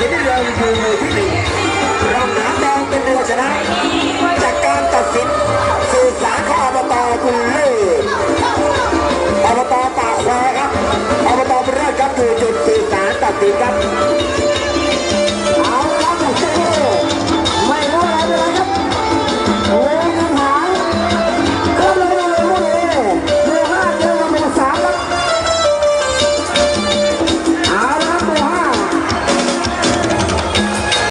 Demir yağlı